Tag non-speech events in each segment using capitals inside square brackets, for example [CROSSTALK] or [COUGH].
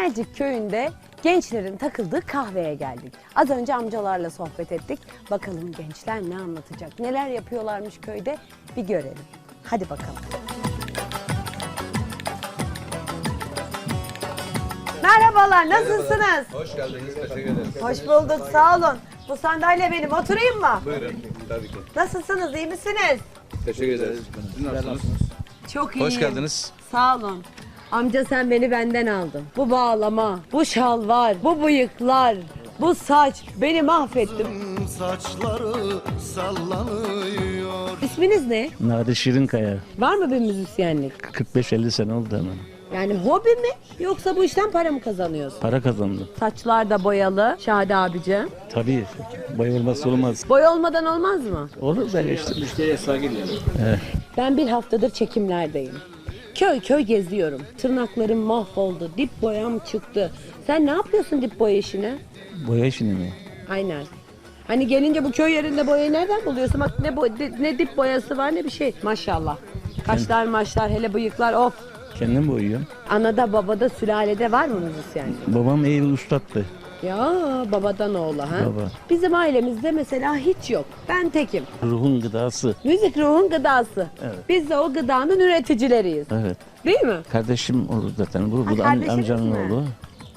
Emelcik köyünde gençlerin takıldığı kahveye geldik. Az önce amcalarla sohbet ettik. Bakalım gençler ne anlatacak, neler yapıyorlarmış köyde bir görelim. Hadi bakalım. Merhabalar, nasılsınız? Hoş geldiniz. Teşekkür ederim. Hoş bulduk, sağ olun. Bu sandalye benim, oturayım mı? Buyurun. Tabii ki. Nasılsınız, iyi misiniz? Teşekkür ederiz. Siz nasılsınız? Çok iyiyim. Hoş geldiniz. Sağ olun. Amca sen beni benden aldın. Bu bağlama, bu şalvar, bu bıyıklar, bu saç beni mahvettim. Saçları sallanıyor İsminiz ne? Nade Şirinkaya. Var mı bir müzisyenlik? 45-50 sene oldu hemen. Yani hobi mi yoksa bu işten para mı kazanıyorsun? Para kazandım. Saçlar da boyalı Şadi abici. Tabii. Boy olmazsa olmaz. Boy olmadan olmaz mı? Olur da işte. Ben bir haftadır çekimlerdeyim. Köy köy geziyorum. Tırnaklarım mahvoldu. Dip boyam çıktı. Sen ne yapıyorsun dip boya işini? Boya işini mi? Aynen. Hani gelince bu köy yerinde boyayı nereden buluyorsun? Bak ne, boy, ne dip boyası var ne bir şey. Maşallah. Kaşlar maşlar hele bıyıklar of. Kendim boyuyorum. Anada babada sülalede var mı müzisyen? Babam bir ustattı. Ya babadan oğla ha. Baba. Bizim ailemizde mesela hiç yok. Ben tekim. Ruhun gıdası. Müzik ruhun gıdası. Evet. Biz de o gıdanın üreticileriyiz. Evet. Değil mi? Kardeşim olur zaten. Bu, bu da am- kardeşiniz amcanın mi? oğlu.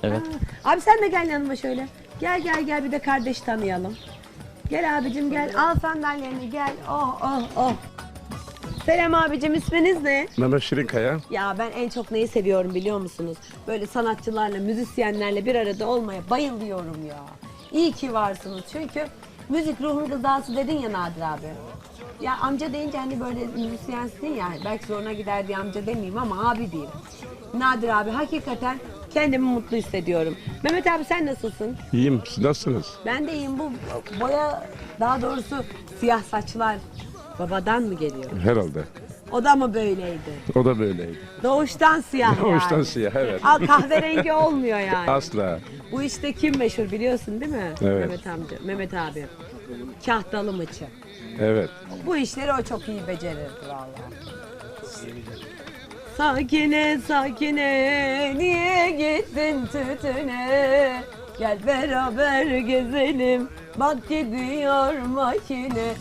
Evet. Abi sen de gel yanıma şöyle. Gel gel gel bir de kardeş tanıyalım. Gel abicim gel al sandalyeni gel. Oh oh oh. Selam abicim isminiz ne? Mehmet Şirinkaya. Ya ben en çok neyi seviyorum biliyor musunuz? Böyle sanatçılarla, müzisyenlerle bir arada olmaya bayılıyorum ya. İyi ki varsınız çünkü müzik ruhun gıdası dedin ya Nadir abi. Ya amca deyince hani böyle müzisyensin ya belki zoruna gider diye amca demeyeyim ama abi diyeyim. Nadir abi hakikaten kendimi mutlu hissediyorum. Mehmet abi sen nasılsın? İyiyim. Siz nasılsınız? Ben de iyiyim bu boya daha doğrusu siyah saçlar babadan mı geliyor? Herhalde. O da mı böyleydi? O da böyleydi. Doğuştan siyah [LAUGHS] yani. Doğuştan siyah evet. Al kahverengi olmuyor yani. Asla. Bu işte kim meşhur biliyorsun değil mi? Evet. Mehmet amca, Mehmet abi. Kahtalı mıçı. Evet. Bu işleri o çok iyi becerirdi vallahi. Sakine sakine niye gittin tütüne? Gel beraber gezelim bak gidiyor makine.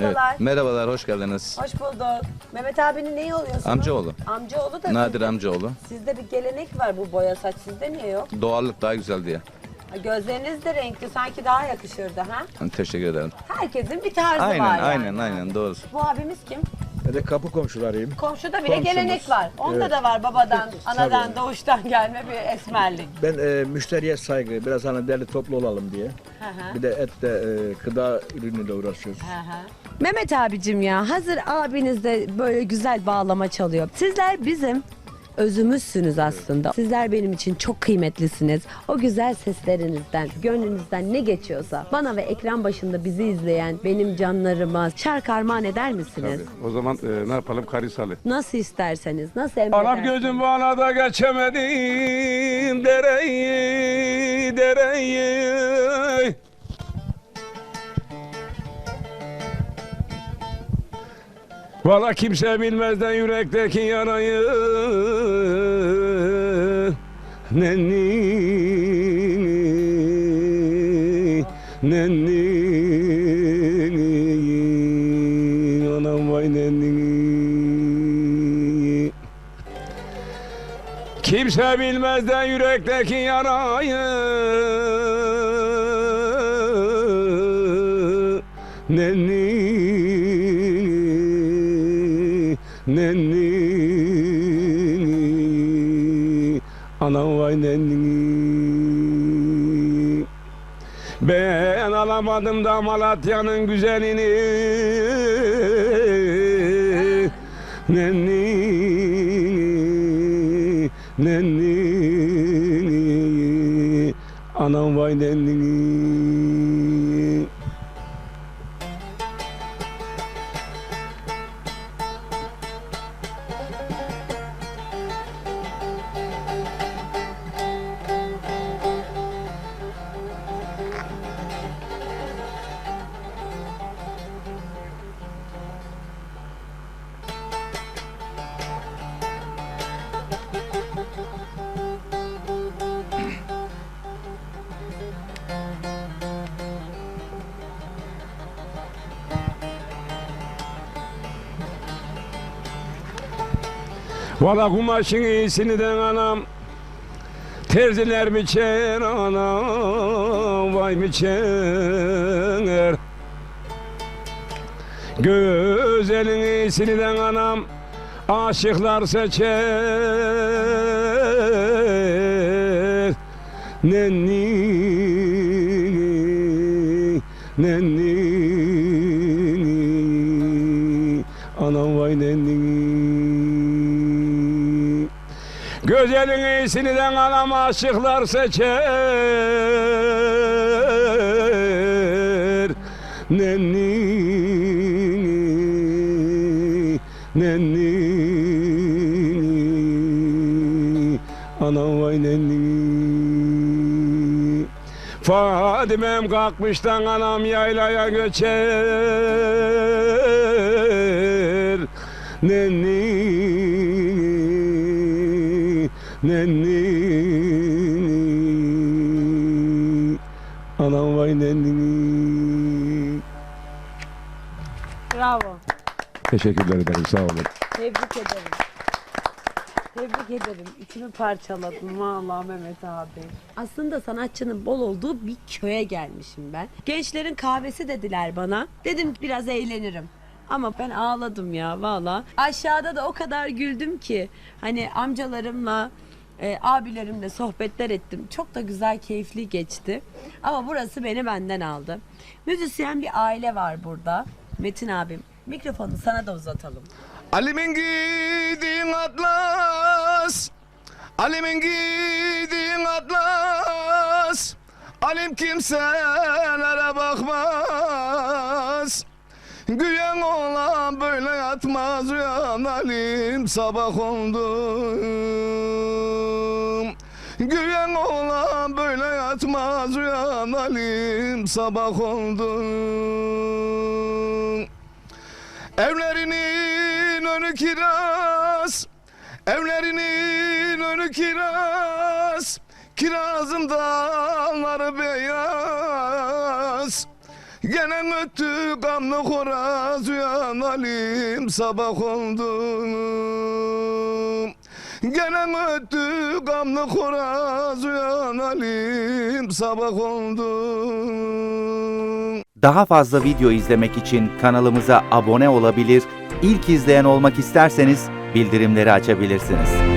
Merhabalar. Evet. Merhabalar, hoş geldiniz. Hoş bulduk. Mehmet abinin neyi oluyorsunuz? Amcaoğlu. Amcaoğlu da Nadir amcaoğlu. Sizde bir gelenek var bu boya saç sizde niye yok? Doğallık daha güzel diye. Gözleriniz de renkli sanki daha yakışırdı ha? Teşekkür ederim. Herkesin bir tarzı Aynen, var yani. aynen, aynen doğru. Bu abimiz kim? Ben de kapı komşularıyım. Komşuda bile Komşumuz. gelenek var. Onda Evet. da var babadan, anadan, doğuştan gelme bir esmerlik. Ben e, müşteriye saygı, biraz hani derli toplu olalım diye. Hı hı. Bir de etle, e, gıda ürünüyle uğraşıyoruz. Mehmet abicim ya hazır abiniz de böyle güzel bağlama çalıyor. Sizler bizim özümüzsünüz aslında. Sizler benim için çok kıymetlisiniz. O güzel seslerinizden, gönlünüzden ne geçiyorsa bana ve ekran başında bizi izleyen benim canlarıma şarkı armağan eder misiniz? Tabii. O zaman e, ne yapalım? Karisalı. Nasıl isterseniz, nasıl Anam emrederseniz. gözüm bana da geçemedim dereyi dereyi. Valla kimse bilmezden yürekteki yarayı Nenni Nenni Anam vay nenni Kimse bilmezden yürekteki yarayı Nenni Nenni Anam vay nenni Ben alamadım da Malatya'nın güzelini. Nenni Nenni Anam vay nenni Valla kumaşın iyisini de anam. Terziler biçer anam Vay biçer. Güzelin iyisini de anam Aşıklar seçer. Nenni Nenni Güzelin iyisini de anam aşıklar seçer. Nenni Nenni. Anam vay nenni. Fadimem kalkmıştan anam yaylaya göçer. Nenni Nenni Anam vay nenni Bravo. Teşekkürler ederim sağ olun. Tebrik ederim. Tebrik ederim. İçimi parçaladın vallahi Mehmet abi. Aslında sanatçının bol olduğu bir köye gelmişim ben. Gençlerin kahvesi dediler bana. Dedim biraz eğlenirim. Ama ben ağladım ya valla. Aşağıda da o kadar güldüm ki. Hani amcalarımla, e, abilerimle sohbetler ettim. Çok da güzel, keyifli geçti. Ama burası beni benden aldı. Müzisyen bir aile var burada. Metin abim. Mikrofonu sana da uzatalım. Alimin giydiğin atlas Alimin giydiğin atlas Alim kimselere bakmaz Güyen olan böyle yatmaz uyan Alim sabah oldum Güyen olan böyle yatmaz uyan Alim sabah oldum Evlerinin önü kiraz Evlerinin önü kiraz. Kirazın dalları beyaz. Gene öttü gamlı horaz Uyan alim sabah oldu Gene öttü gamlı horaz Uyan alim sabah oldu Daha fazla video izlemek için kanalımıza abone olabilir, ilk izleyen olmak isterseniz bildirimleri açabilirsiniz.